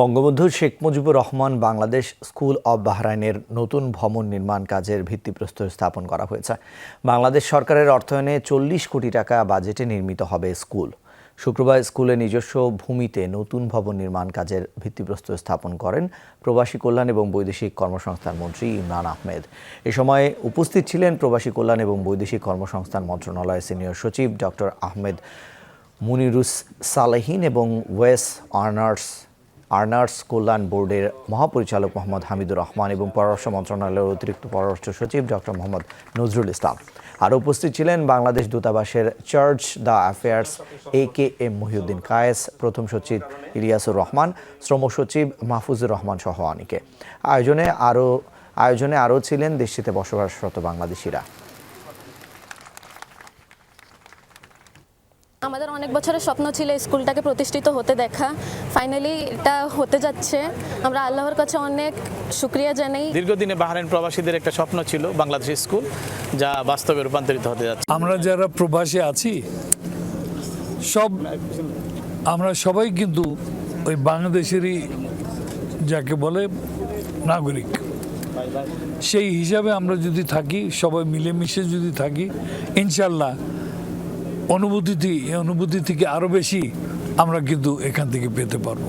Bangabandhu Sheikh Mujibur Rahman Bangladesh school of বাহরাইনের নতুন ভবন নির্মাণ কাজের ভিত্তিপ্রস্তর স্থাপন করা হয়েছে। বাংলাদেশ সরকারের অর্থায়নে চল্লিশ কোটি টাকা বাজেটে নির্মিত হবে স্কুল। শুক্রবার স্কুলে নিজস্ব ভূমিতে নতুন ভবন নির্মাণ কাজের ভিত্তিপ্রস্তর স্থাপন করেন প্রবাসী কল্যাণ এবং বৈদেশিক কর্মসংস্থান মন্ত্রী ইমরান আহমেদ। এ সময় উপস্থিত ছিলেন প্রবাসী কল্যাণ এবং বৈদেশিক কর্মসংস্থান মন্ত্রণালয়ের সিনিয়র সচিব ডক্টর আহমেদ মুনিরুস সালেহিন এবং ওয়েস আর্নার্স আর্নার্স কল্যাণ বোর্ডের মহাপরিচালক মোহাম্মদ হামিদুর রহমান এবং পররাষ্ট্র মন্ত্রণালয়ের অতিরিক্ত পররাষ্ট্র সচিব ডক্টর মোহাম্মদ নজরুল ইসলাম। আর উপস্থিত ছিলেন বাংলাদেশ দূতাবাসের charge d' affaires A K M Mohiuddin Kayes, প্রথম সচিব ইলিয়াসুর রহমান, শ্রম সচিব মাহফুজুর রহমান সহ অনেকে। আয়োজনে আরও আয়োজনে আরও ছিলেন দেশটিতে বসবাসরত বাংলাদেশিরা। আমাদের অনেক বছরের স্বপ্ন ছিল স্কুলটাকে প্রতিষ্ঠিত হতে দেখা। ফাইনালি এটা হতে যাচ্ছে। আমরা আল্লাহর কাছে অনেক শুক্রিয়া জানাই। দীর্ঘদিনে বাহারাইন প্রবাসীদের একটা স্বপ্ন ছিল বাংলাদেশ স্কুল যা বাস্তবে রূপান্তরিত হতে যাচ্ছে। আমরা যারা প্রবাসী আছি সব আমরা সবাই কিন্তু ওই বাংলাদেশেরই যাকে বলে নাগরিক। সেই হিসাবে আমরা যদি থাকি সবাই মিলেমিশে যদি থাকি ইনশাল্লাহ অনুভূতি অনুভূতি থেকে আরও বেশি আমরা কিন্তু এখান থেকে পেতে পারব।